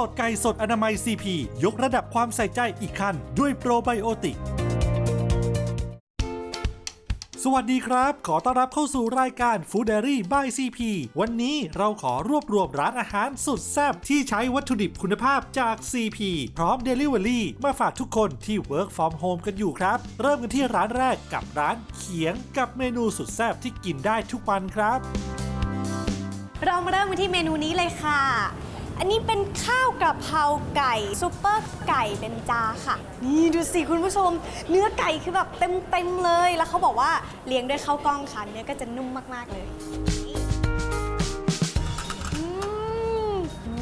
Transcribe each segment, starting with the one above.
สดไก่สดอนามัย CP ยกระดับความใส่ใจอีกขั้นด้วยโปรไบโอติก สวัสดีครับ ขอต้อนรับเข้าสู่รายการ Food Diary by CP วันนี้เราขอรวบรวมร้านอาหารสุดแซ่บที่ใช้วัตถุดิบคุณภาพจาก CP พร้อม Delivery มาฝากทุกคนที่ Work from Home กันอยู่ครับ เริ่มกันที่ร้านแรกกับร้านเขียงกับเมนูสุดแซ่บที่กินได้ทุกวันครับ เรามาเริ่มกันที่เมนูนี้เลยค่ะ อันนี้เป็นข้าวกระเพราไก่ซุปเปอร์ไก่เป็นจาค่ะ นี่ดูสิคุณผู้ชม เนื้อไก่คือแบบเต็มๆเลย แล้วเขาบอกว่าเลี้ยงด้วยข้าวกล้องค่ะเนื้อก็จะนุ่มมาก ๆ เลยอืม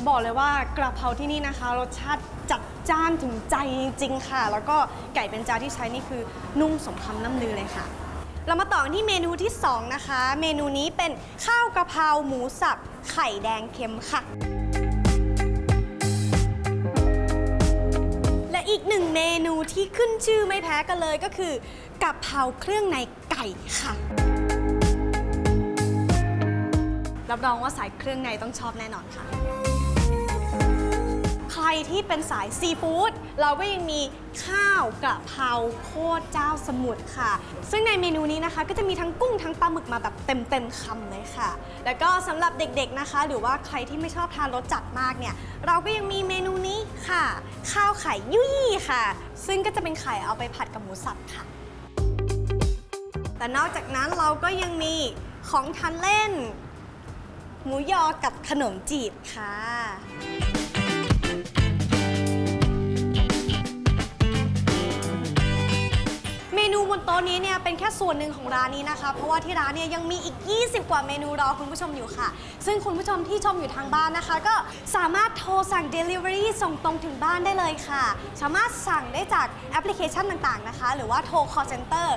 บอกเลยว่ากระเพราที่นี่นะคะ รสชาติจัดจ้านถึงใจจริง ๆ ค่ะ แล้วก็ไก่เป็นจาที่ใช้นี่คือนุ่มสมคำน้ำลือเลยค่ะเรามาต่อกันที่เมนูที่ 2 นะคะ เมนูนี้เป็นข้าวกะเพราหมูสับไข่แดงเค็มค่ะ อีกหนึ่งเมนูที่ขึ้นชื่อไม่แพ้กันเลยก็คือกะเพราเครื่องในไก่ค่ะ รับรองว่าสายเครื่องในต้องชอบแน่นอนค่ะ ที่เป็นสายซีฟู้ดเราก็ยังมีข้าวกระเพราโคตรเจ้าสมุทรค่ะ ซึ่งในเมนูนี้นะคะ ก็จะมีทั้งกุ้งทั้งปลาหมึกมาแบบเต็มๆคำเลยค่ะ แล้วก็สำหรับเด็กๆนะคะ หรือว่าใครที่ไม่ชอบทานรสจัดมากเนี่ย เราก็ยังมีเมนูนี้ค่ะ ข้าวไข่ยุ่ยค่ะ ซึ่งก็จะเป็นไข่เอาไปผัดกับหมูสับค่ะ แต่นอกจากนั้นเราก็ยังมีของทานเล่น หมูยอกับขนมจีบค่ะ นูบนโต๊ะนี้เนี่ยเป็นแค่ส่วนหนึ่งของร้านนี้นะคะ เพราะว่าที่ร้านเนี่ยยังมีอีก 20 กว่าเมนูรอคุณผู้ชมอยู่ค่ะ ซึ่งคุณผู้ชมที่ชมอยู่ทางบ้านนะคะ ก็สามารถโทรสั่ง Delivery ส่งตรงถึงบ้านได้เลยค่ะ สามารถสั่งได้จากแอปพลิเคชันต่างๆนะคะ หรือว่าโทร call center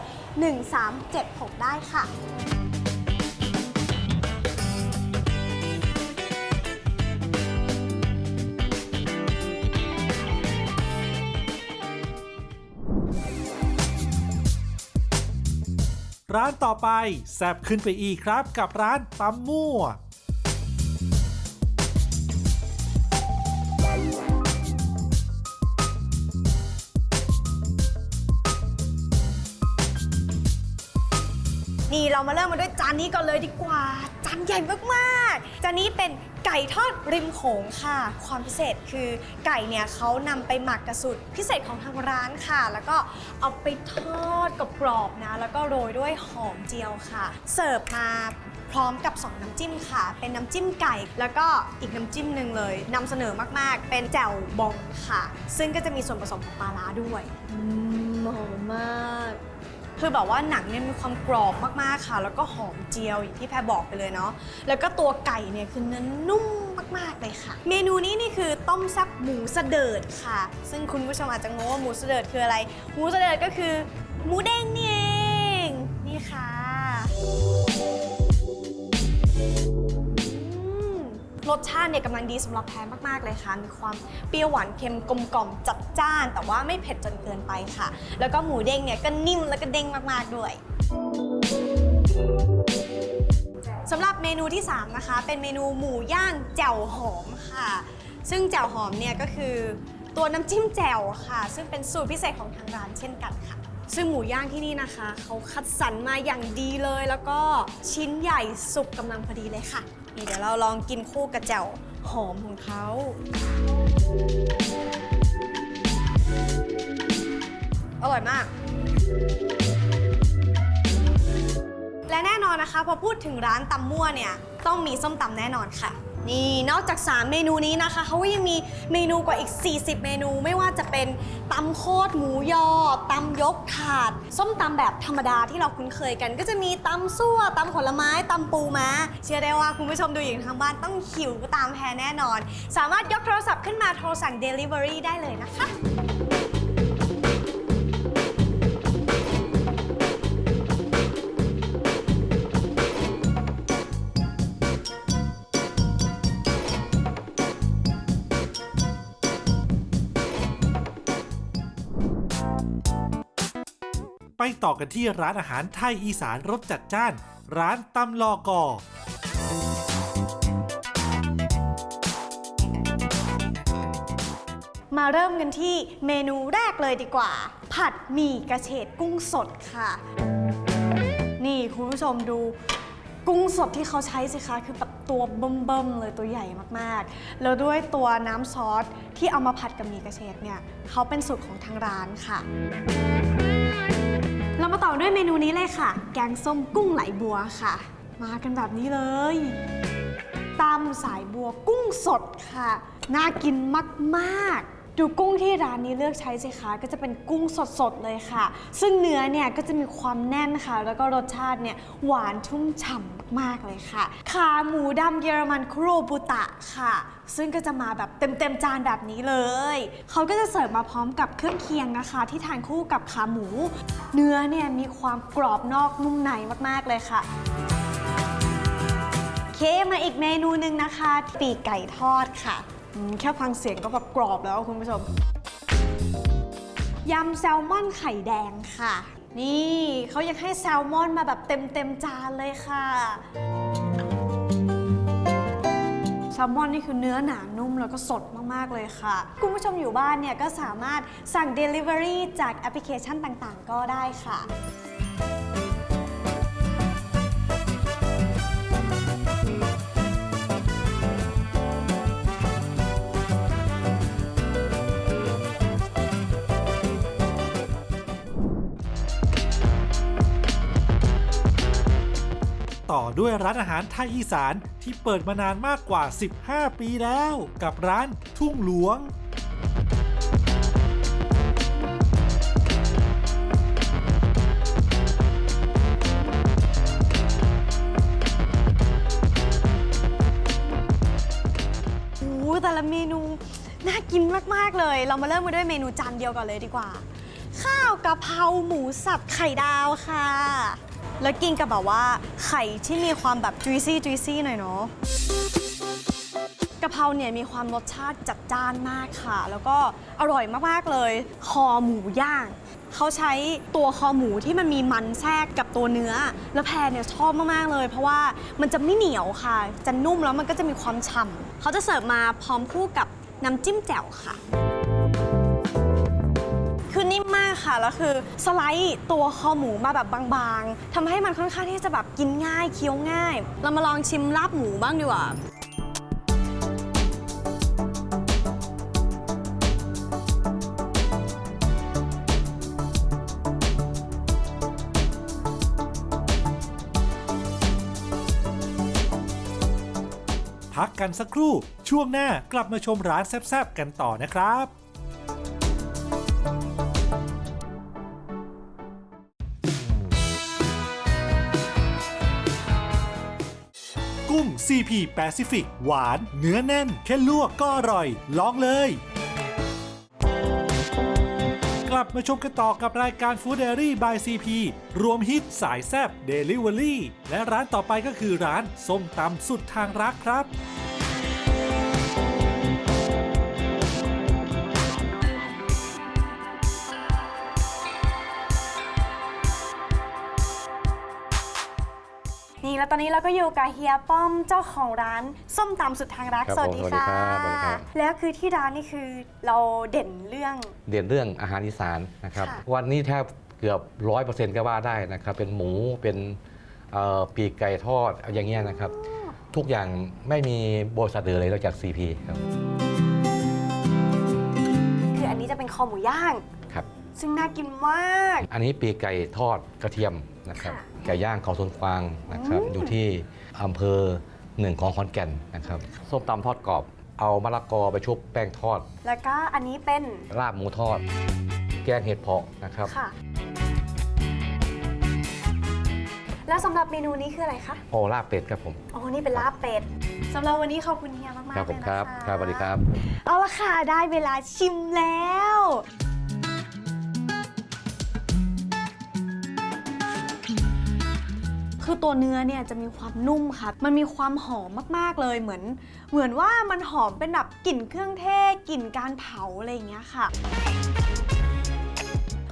1376 ได้ค่ะ ร้านต่อไปแซบขึ้นไปอีกครับกับร้านตำมั่ว เรามาเริ่มมาด้วยจานนี้ก่อนเลยดีกว่า จานใหญ่มากๆ จานนี้เป็นไก่ทอดริมโขงค่ะ ความพิเศษคือไก่เนี่ยเขานำไปหมักกระสุดพิเศษของทางร้านค่ะ แล้วก็เอาไปทอดกับกรอบๆนะ แล้วก็โรยด้วยหอมเจียวค่ะ เสิร์ฟมาพร้อมกับ 2 น้ำจิ้มค่ะ เป็นน้ำจิ้มไก่ แล้วก็อีกน้ำจิ้มหนึ่งเลยนำเสนอมากๆ เป็นแจ่วบองค่ะ ซึ่งก็จะมีส่วนผสมของปลาร้าด้วยหอมมาก คือแบบว่าหนังเนี่ยมีความกรอบมากๆค่ะ แล้วก็หอมเจียวอย่างที่แพรบอกไปเลยเนาะแล้วก็ตัวไก่เนี่ยคือเนื้อนุ่มมาก ๆ เลยค่ะ เมนูนี้นี่คือต้มแซ่บหมูสะเดิดค่ะ ซึ่งคุณผู้ชมอาจจะงงว่าหมูสะเดิดคืออะไร หมูสะเดิดก็คือหมูเด้งนี่ย รสชาติเนี่ยกำลังดีสำหรับแพรมากๆเลยค่ะ มีความเปรี้ยวหวานเค็มกลมกล่อมจัดจ้าน แต่ว่าไม่เผ็ดจนเกินไปค่ะ แล้วก็หมูเด้งเนี่ยก็นิ่มแล้วก็เด้งมากๆด้วยสำหรับเมนูที่3นะคะเป็นเมนูหมูย่างแจ่วหอมค่ะ ซึ่งแจ่วหอมเนี่ยก็คือตัวน้ำจิ้มแจ่วค่ะ ซึ่งเป็นสูตรพิเศษของทางร้านเช่นกันค่ะ ซึ่งหมูย่างที่นี่นะคะ เขาคัดสรรมาอย่างดีเลย แล้วก็ชิ้นใหญ่สุกกำลังพอดีเลยค่ะ นี่เดี๋ยวเราลองกินคู่กระเจ่วหอมของเขาอร่อยมาก และแน่นอนนะคะ พอพูดถึงร้านตำมั่วเนี่ย ต้องมีส้มตำแน่นอนค่ะ นี่นอกจาก 3 เมนูนี้นะคะเขาก็ยังมีเมนูกว่าอีก 40 เมนูไม่ว่าจะเป็นตำโคตรหมูยอตำยกถาด ส้มตำแบบธรรมดาที่เราคุ้นเคยกัน ก็จะมีตำซั่วตำผลไม้ตำปูม้าเชื่อได้ว่าคุณผู้ชมดูอยู่ทางบ้านต้องหิวตามแพรแน่นอน สามารถยกโทรศัพท์ขึ้นมาโทรสั่ง Delivery ได้เลยนะคะ ต่อกันที่ร้านอาหารไทยอีสานรสจัดจ้าน ร้านตำลอกอมาเริ่มกันที่เมนูแรกเลยดีกว่า ผัดหมี่กระเฉดกุ้งสดค่ะ นี่คุณผู้ชมดูกุ้งสดที่เขาใช้สิคะคือแบบตัวเบิ่มๆเลยตัวใหญ่มากๆ แล้วด้วยตัวน้ำซอสที่เอามาผัดกับหมี่กระเฉดเนี่ยเขาเป็นสูตรของทางร้านค่ะ เรามาต่อด้วยเมนูนี้เลยค่ะ แกงส้มกุ้งไหลบัวค่ะ มากันแบบนี้เลยตำสายบัวกุ้งสดค่ะ น่ากินมาก ๆ ดูกุ้งที่ร้านนี้เลือกใช้สิคะก็จะเป็นกุ้งสดๆเลยค่ะ ซึ่งเนื้อเนี่ยก็จะมีความแน่นค่ะ แล้วก็รสชาติเนี่ยหวานชุ่มฉ่ำมากๆเลยค่ะ ขาหมูดำเยอรมันคุโรบุตะค่ะ ซึ่งก็จะมาแบบเต็มๆจานแบบนี้เลย เขาก็จะเสิร์ฟมาพร้อมกับเครื่องเคียงนะคะ ที่ทานคู่กับขาหมู เนื้อเนี่ยมีความกรอบนอกนุ่มในมากๆเลยค่ะเคมาอีกเมนูหนึ่งนะคะ ปีกไก่ทอดค่ะ แค่ฟังเสียงก็แบบกรอบแล้วคุณผู้ชม ยำแซลมอนไข่แดงค่ะ นี่เขายังให้แซลมอนมาแบบเต็มเต็มจานเลยค่ะแซลมอนนี่คือเนื้อหนานุ่มแล้วก็สดมาก ๆ เลยค่ะ คุณผู้ชมอยู่บ้านเนี่ยก็สามารถสั่ง Delivery จากแอปพลิเคชันต่าง ๆ ก็ได้ค่ะ ต่อด้วยร้านอาหารไทยอีสานที่เปิดมานานมากกว่า 15 ปีแล้ว กับร้านทุ่งหลวงโอ้แต่ละเมนูน่ากินมาก ๆ เลย เรามาเริ่มกันด้วยเมนูจานเดียวก่อนเลยดีกว่า ข้าวกะเพราหมูสับไข่ดาวค่ะ แล้วกินกับแบบว่าไข่ที่มีความแบบ juicy juicy หน่อยเนาะกะเพราเนี่ยมีความรสชาติจัดจ้านมากค่ะ แล้วก็อร่อยมากๆเลย คอหมูย่าง เขาใช้ตัวคอหมูที่มันมีมันแทรกกับตัวเนื้อ แล้วแพรเนี่ยชอบมากๆเลย เพราะว่ามันจะไม่เหนียวค่ะ จะนุ่มแล้วมันก็จะมีความฉ่ำเขาจะเสิร์ฟมาพร้อมคู่กับน้ำจิ้มแจ่วค่ะ คือนิ่มมากค่ะ แล้วคือสไลด์ตัวคอหมูมาแบบบางๆทำให้มันค่อนข้างที่จะแบบกินง่ายเคี้ยวง่าย เรามาลองชิมลาบหมูบ้างดีกว่า พักกันสักครู่ ช่วงหน้ากลับมาชมร้านแซ่บๆกันต่อนะครับ CP Pacific หวาน เนื้อแน่น แค่ลวกก็อร่อย ลองเลย กลับมาชมกันต่อกับรายการ Food Diary by CP รวมฮิตสายแซบ Delivery และร้านต่อไปก็คือร้านส้มตำสุดทางรักครับ แล้วตอนนี้เราก็อยู่กับเฮียป้อมเจ้าของร้านส้มตำสุดทางรักครับสวัสดีผมสวัสดีค่ะครับสวัสดีครับ แล้วคือที่ร้านนี่คือเราเด่นเรื่อง เด่นเรื่องอาหารอีสานนะครับ ค่ะ วันนี้แทบเกือบร้อยเปอร์เซ็นต์ก็ว่าได้นะครับ เป็นหมูเป็นเอ่อปีกไก่ทอดอย่างเงี้ยนะครับ ทุกอย่างไม่มีบริษัทอื่นเลยนอกจาก CP ครับคืออันนี้จะเป็นคอหมูย่าง ครับ ซึ่งน่ากินมาก อันนี้ปีกไก่ทอดกระเทียมนะครับค่ะไก่ย่างเขาสวนกวางนะครับอืมอยู่ที่อำเภอหนึ่งของขอนแก่นนะครับ ส้มตำทอดกรอบ เอามะละกอไปชุบแป้งทอด แล้วก็อันนี้เป็นลาบหมูทอด แกงเห็ดเผาะนะครับ ค่ะ แล้วสำหรับเมนูนี้คืออะไรคะ โอ้ลาบเป็ดครับผม อ๋อ นี่เป็นลาบเป็ดสำหรับวันนี้ขอบคุณเฮียมากๆครับเลผยมนะคะครับ ครับสวัสดีครับ เอาละค่ะ ได้เวลาชิมแล้ว คือตัวเนื้อเนี่ยจะมีความนุ่มค่ะ มันมีความหอมมากๆเลยเหมือน เหมือนว่ามันหอมเป็นแบบกลิ่นเครื่องเทศกลิ่นการเผาอะไรอย่างเงี้ยค่ะ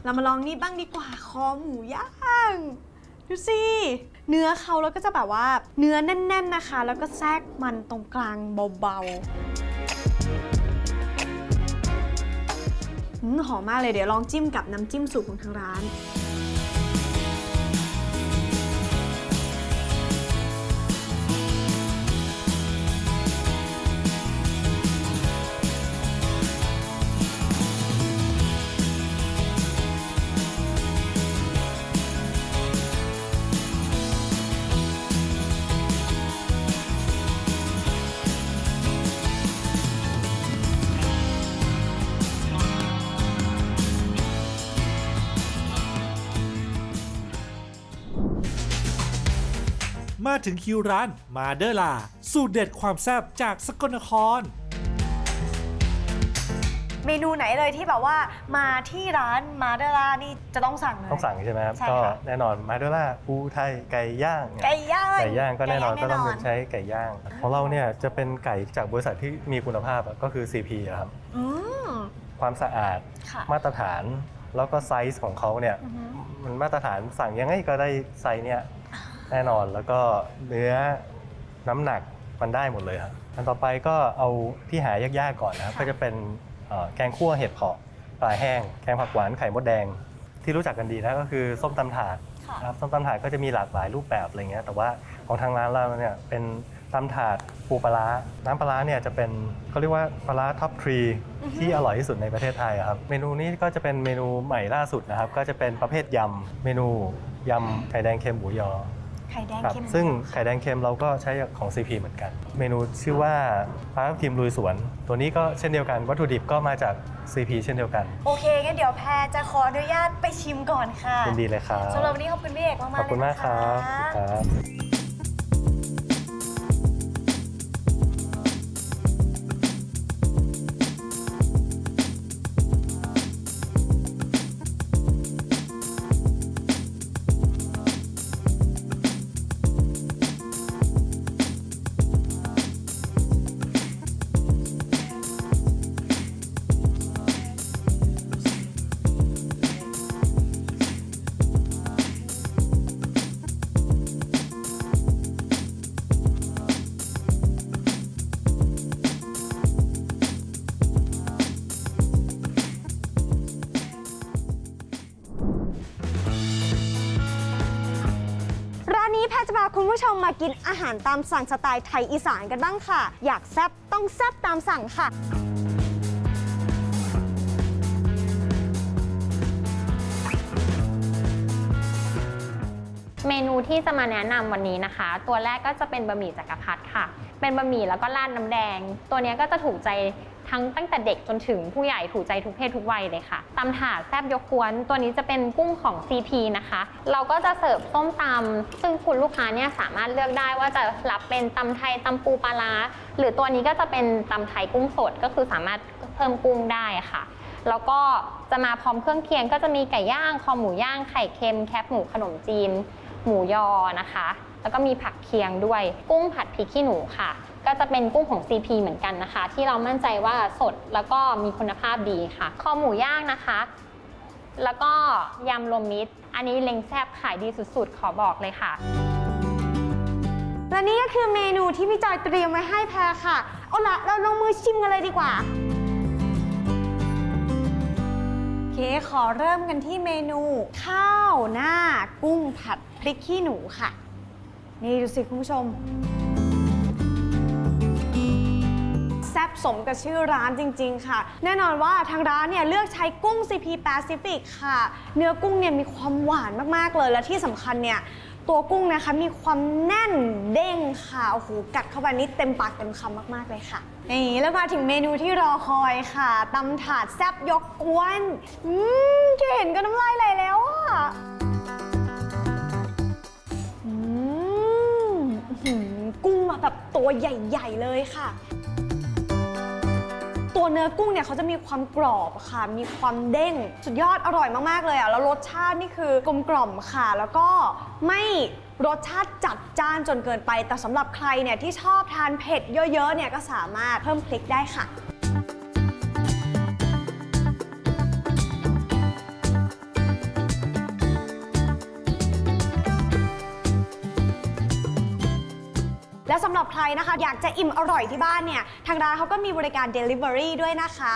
เรามาลองนี่บ้างดีกว่าคอหมูย่างดูสิเนื้อเขาแล้วก็จะแบบว่าเนื้อแน่น ๆนะคะ แล้วก็แทรกมันตรงกลางเบาๆหอมมากเลยเดี๋ยวลองจิ้มกับน้ำจิ้มสูตรของทางร้าน มาถึงคิวร้านมาเดอร์ลา สูตรเด็ดความแซ่บจากสกลนคร เมนูไหนเลยที่แบบว่ามาที่ร้านมาเดล่านี่จะต้องสั่งเลย ต้องสั่งใช่ไหมครับ ใช่ก็ค่ะแน่นอนมาด้วยล่าปูไทยไก่ย่างไก่ย่าง ไก่ย่างก็แน่นอนก็ต้องไใช้ไก่ย่างของเราเนี่ยจะเป็นไก่จากบริษัทที่มีคุณภาพอะก็คือ CP อะครับอืมความสะอาดค่ะมาตรฐานแล้วก็ไซส์ของเขาเนี่ยอือฮึมันมาตรฐานสั่งยังไงก็ได้ไซส์เนี่ย แน่นอนแล้วก็เนื้อน้ำหนักมันได้หมดเลยครับอันต่อไปก็เอาที่หายากๆก่อนนะครับก็จะเป็นเอ่อแกงคั่วเห็ดเผาะปลาแห้ง แกงผักหวานไข่มดแดง ที่รู้จักกันดีนะก็คือส้มตำถาดค่ะครับส้มตำถาดก็จะมีหลากหลายรูปแบบอะไรเงี้ยแต่ว่าของทางร้านเราเนี่ยเป็นตำถาดปูปลาร้าน้ำปลาร้าเนี่ยจะเป็นเขาเรียกว่าปลาร้าท็อปทรีที่อร่อยที่สุดในประเทศไทยอะครับเมนูนี้ก็จะเป็นเมนูใหม่ล่าสุดนะครับก็จะเป็นประเภทยำเมนูยำไข่แดงเค็มหมูยอ ไข่แดงครับเค็มซึ่งไข่แดงเค็มเราก็ใช้ของ CP เหมือนกัน เมนูชื่อว่าปลาทับทิมลุยสวน ตัวนี้ก็เช่นเดียวกันวัตถุดิบก็มาจาก CP เช่นเดียวกันโอเคงั้นเดี๋ยวแพรจะขออนุญาตไปชิมก่อนค่ะยินดีเลยครับสำหรับวันนี้ขอบคุณพี่เอกมากๆขอบคุณเลยมานะกครับะครับ ผู้ชมมากินอาหารตามสั่งสไตล์ไทยอีสานกันบ้างค่ะ อยากแซ่บต้องแซ่บตามสั่งค่ะ เมนูที่จะมาแนะนำวันนี้นะคะ ตัวแรกก็จะเป็นบะหมี่จักรพรรดิค่ะ เป็นบะหมี่แล้วก็ราดน้ำแดง ตัวเนี้ยก็จะถูกใจ ทั้งตั้งแต่เด็กจนถึงผู้ใหญ่ถูกใจทุกเพศทุกวัยเลยค่ะตำถาดแซบยกกวนตัวนี้จะเป็นกุ้งของ CP นะคะ เราก็จะเสิร์ฟส้มตำซึ่งคุณลูกค้าเนี่ยสามารถเลือกได้ว่าจะรับเป็นตำไทยตำปูปลาร้าหรือตัวนี้ก็จะเป็นตำไทยกุ้งสดก็คือสามารถเพิ่มกุ้งได้ค่ะแล้วก็จะมาพร้อมเครื่องเคียงก็จะมีไก่ย่าง คอหมูย่าง ไข่เค็ม แคบหมูขนมจีน หมูยอนะคะ แล้วก็มีผักเคียงด้วย กุ้งผัดพริกขี้หนูค่ะ ก็จะเป็นกุ้งของ CP เหมือนกันนะคะ ที่เรามั่นใจว่าสดแล้วก็มีคุณภาพดีค่ะคอหมูย่างนะคะ แล้วก็ยำรวมมิตร อันนี้เล็งแซบขายดีสุดๆ ขอบอกเลยค่ะ และนี่ก็คือเมนูที่พี่จอยเตรียมไว้ให้แพรค่ะ เอาละเราลงมือชิมกันเลยดีกว่าโอเคขอเริ่มกันที่เมนูข้าวหน้ากุ้งผัดพริกขี้หนูค่ะ นี่ดูสิคุณผู้ชม แซ่บสมกับชื่อร้านจริง ๆ ค่ะ แน่นอนว่าทางร้านเนี่ยเลือกใช้กุ้ง CP Pacific ค่ะ เนื้อกุ้งเนี่ยมีความหวานมากๆเลยและที่สำคัญเนี่ยตัวกุ้งนะคะมีความแน่นเด้งค่ะโอ้โหกัดเข้าไปนี่เต็มปากเต็มคำมากๆเลยค่ะนี่แล้วมาถึงเมนูที่รอคอยค่ะตำถาดแซ่บยกกวนอืมแค่เห็นก็น้ำลายไหลแล้วอะอืมกุ้งมาแบบตัวใหญ่ ๆ เลยค่ะ ตัวเนื้อกุ้งเนี่ยเขาจะมีความกรอบค่ะ มีความเด้ง สุดยอดอร่อยมากๆเลยอะ แล้วรสชาตินี่คือกลมกล่อมค่ะ แล้วก็ไม่รสชาติจัดจ้านจนเกินไป แต่สำหรับใครเนี่ยที่ชอบทานเผ็ดเยอะๆเนี่ยก็สามารถเพิ่มพริกได้ค่ะและ นะคะ อยากจะอิ่มอร่อยที่บ้านเนี่ยทางร้านเขาก็มีบริการ Delivery ด้วยนะคะ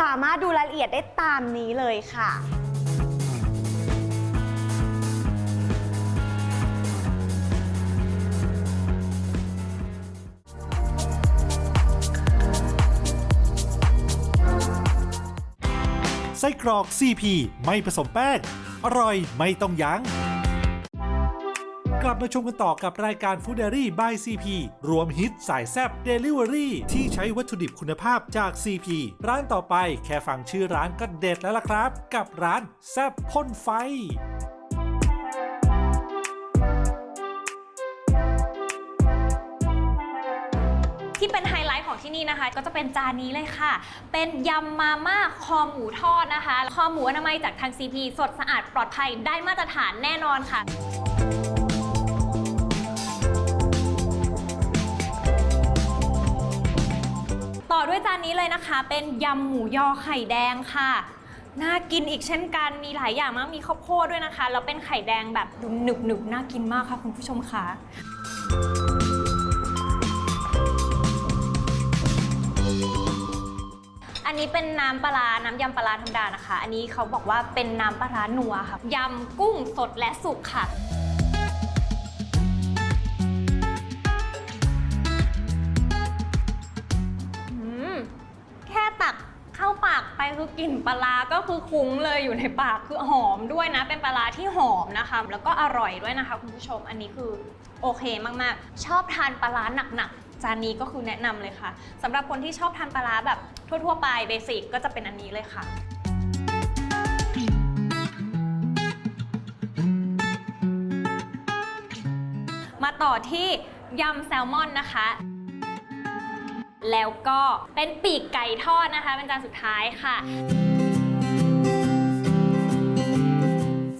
สามารถดูรายละเอียดได้ตามนี้เลยค่ะ ไส้กรอก CP ไม่ผสมแป้ง อร่อยไม่ต้องยัง้ง กลับมาชมกันต่อกับรายการ Food Diary by CP รวมฮิตสายแซบ Delivery ที่ใช้วัตถุดิบคุณภาพจาก CP ร้านต่อไปแค่ฟังชื่อร้านก็เด็ดแล้วล่ะครับ กับร้านแซบพ่นไฟที่เป็นไฮไลท์ของที่นี่นะคะ ก็จะเป็นจานนี้เลยค่ะ เป็นยำมาม่าคอหมูทอดนะคะ คอหมูอนามัยจากทาง CP สดสะอาดปลอดภัยได้มาตรฐานแน่นอนค่ะ ด้วยจานนี้เลยนะคะ เป็นยำหมูยอไข่แดงค่ะ น่ากินอีกเช่นกันมีหลายอย่างมากมีข้าวโพดด้วยนะคะ แล้วเป็นไข่แดงแบบดูหนึบหนึบน่ากินมากค่ะคุณผู้ชมค่ะอันนี้เป็นน้ำปลา น้ำยำปลาธรรมดานะคะ อันนี้เขาบอกว่าเป็นน้ำปลาร้านัวค่ะ ยำกุ้งสดและสุกค่ะ ไปคือกลิ่นปลาร้าก็คือคุ้งเลยอยู่ในปากคือหอมด้วยนะ เป็นปลาร้าที่หอมนะคะ แล้วก็อร่อยด้วยนะคะคุณผู้ชมอันนี้คือโอเคมากๆ ชอบทานปลาร้าหนักๆ จานนี้ก็คือแนะนำเลยค่ะสำหรับคนที่ชอบทานปลาร้าแบบทั่วๆไปเบสิกก็จะเป็นอันนี้เลยค่ะมาต่อที่ยำแซลมอนนะคะ แล้วก็เป็นปีกไก่ทอดนะคะ เป็นจานสุดท้ายค่ะ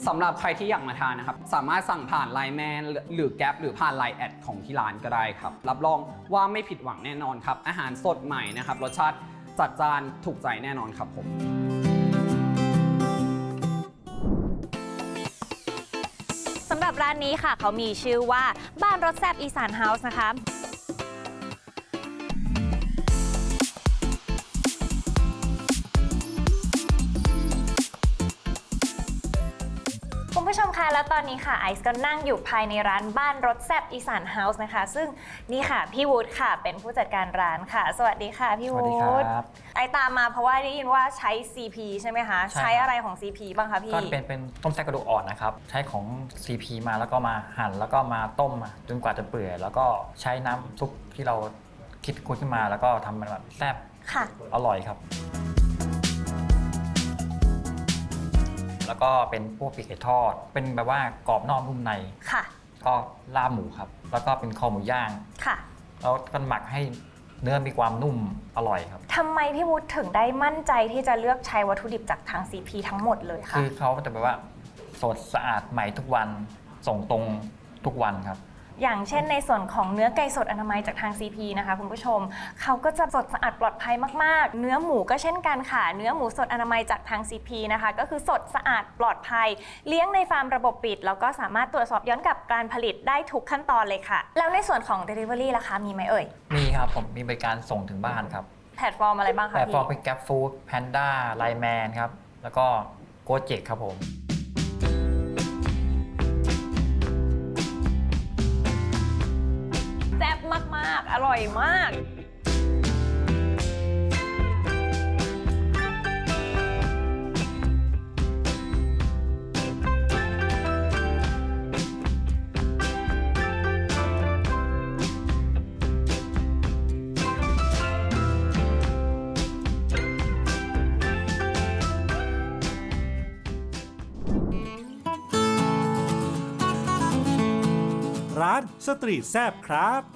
สำหรับใครที่อยากมาทานนะครับ สามารถสั่งผ่านไลน์แมนหรือแก๊ปหรือผ่านไลน์แอดของที่ร้านก็ได้ครับ รับรองว่าไม่ผิดหวังแน่นอนครับ อาหารสดใหม่นะครับ รสชาติจัดจานถูกใจแน่นอนครับผมสำหรับร้านนี้ค่ะ เขามีชื่อว่าบ้านรสแซบอีสานเฮาส์นะคะ แล้วตอนนี้ค่ะไอซ์ก็นั่งอยู่ภายในร้านบ้านรสแซบอีสานเฮาส์นะคะ ซึ่งนี่ค่ะพี่วูดค่ะ เป็นผู้จัดการร้านค่ะ สวัสดีค่ะพี่สวูวัสดีคดรับไอตามมาเพราะว่าได้ยินว่าใช้ CP ใช่ไหมคะ ใช่ครับ ใช้อะไรของ CP บ้างคะพี่ ก็เป็นเป็นต้มแซ่บกระดูกอ่อนนะครับ ใช้ของ CP มาแล้วก็มาหั่นแล้วก็มาต้มมาจนกว่าจะเปื่อย แล้วก็ใช้น้ำซุปที่เราคิดค้นขึ้นมา แล้วก็ทำมันแบบแซ่บค่ะ อร่อยครับ แล้วก็เป็นพวกปีกไก่ทอด เป็นแบบว่ากรอบนอกนุ่มใน ค่ะ ก็ลาบหมูครับ แล้วก็เป็นคอหมูย่าง ค่ะ แล้วก็หมักให้เนื้อมีความนุ่มอร่อยครับ ทำไมพี่วุฒิถึงได้มั่นใจที่จะเลือกใช้วัตถุดิบจากทาง CP ทั้งหมดเลยคะ คือเขาจะแบบว่าสดสะอาดใหม่ทุกวัน ส่งตรงทุกวันครับ อย่างเช่นในส่วนของเนื้อไก่สดอนามัยจากทาง CP นะคะคุณผู้ชม เขาก็จะสดสะอาดปลอดภัยมากๆ เนื้อหมูก็เช่นกันค่ะ เนื้อหมูสดอนามัยจากทาง CP นะคะ ก็คือสดสะอาดปลอดภัย เลี้ยงในฟาร์มระบบปิด แล้วก็สามารถตรวจสอบย้อนกลับการผลิตได้ทุกขั้นตอนเลยค่ะ แล้วในส่วนของ Delivery ล่ะคะมีไหมเอ่ย มีครับผมมีบริการส่งถึงบ้านครับแพลตฟอร์มอะไรบ้างแพคะลตฟอร์มพี่เป็น Gap Food Panda Line Man ครับแล้วก็ Gojek ครับผม อร่อยมาก ร้านสตรีทแซบครับ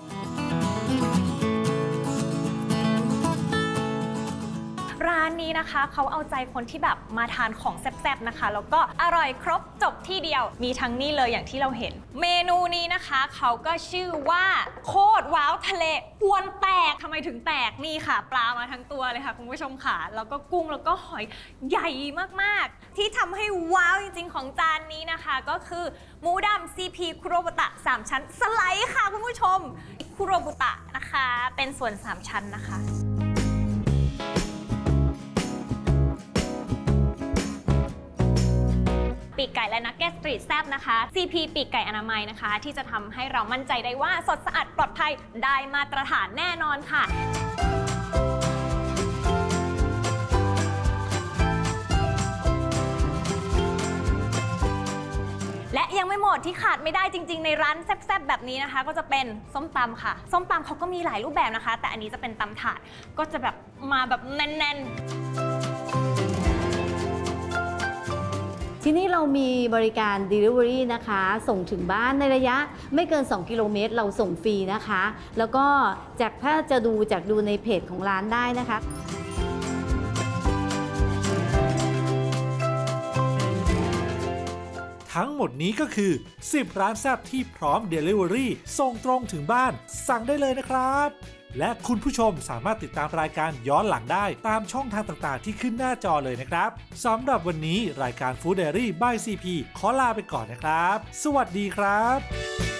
านนี้นะคะ เขาเอาใจคนที่แบบมาทานของแซ่บๆนะคะ แล้วก็อร่อยครบจบที่เดียว มีทั้งนี่เลยอย่างที่เราเห็น เมนูนี้นะคะ เขาก็ชื่อว่าโคตรว้าวทะเลอวนแตกทำไมถึงแตกนี่ค่ะ ปลามาทั้งตัวเลยค่ะคุณผู้ชมค่ะแล้วก็กุ้งแล้วก็หอยใหญ่มากๆ ที่ทำให้ว้าวจริงๆของจานนี้นะคะ ก็คือหมูดำ CP คุโรบุตะ3ชั้นสไลด์ค่ะคุณผู้ชมคุโรบุตะนะคะ เป็นส่วน 3 ชั้นนะคะ ปีกไก่และนักเก็ตสตรีทแซบนะคะ CP ปีกไก่อนามัยนะคะ ที่จะทำให้เรามั่นใจได้ว่าสดสะอาดปลอดภัยได้มาตรฐานแน่นอนค่ะ และยังไม่หมดที่ขาดไม่ได้จริง ๆ ในร้านแซ่บๆแบบนี้นะคะ ก็จะเป็นส้มตำค่ะ ส้มตำเขาก็มีหลายรูปแบบนะคะ แต่อันนี้จะเป็นตำถาดก็จะแบบมาแบบแน่นๆ ที่นี่เรามีบริการ Delivery นะคะ ส่งถึงบ้านในระยะไม่เกิน 2 กิโลเมตร เราส่งฟรีนะคะ แล้วก็จากถ้าจะดูจากดูในเพจของร้านได้นะคะทั้งหมดนี้ก็คือ 10 ร้านแซบที่พร้อม Delivery ส่งตรงถึงบ้าน สั่งได้เลยนะครับ และคุณผู้ชมสามารถติดตามรายการย้อนหลังได้ตามช่องทางต่างๆ ที่ขึ้นหน้าจอเลยนะครับสำหรับวันนี้รายการ Food Diary by CP ขอลาไปก่อนนะครับ สวัสดีครับ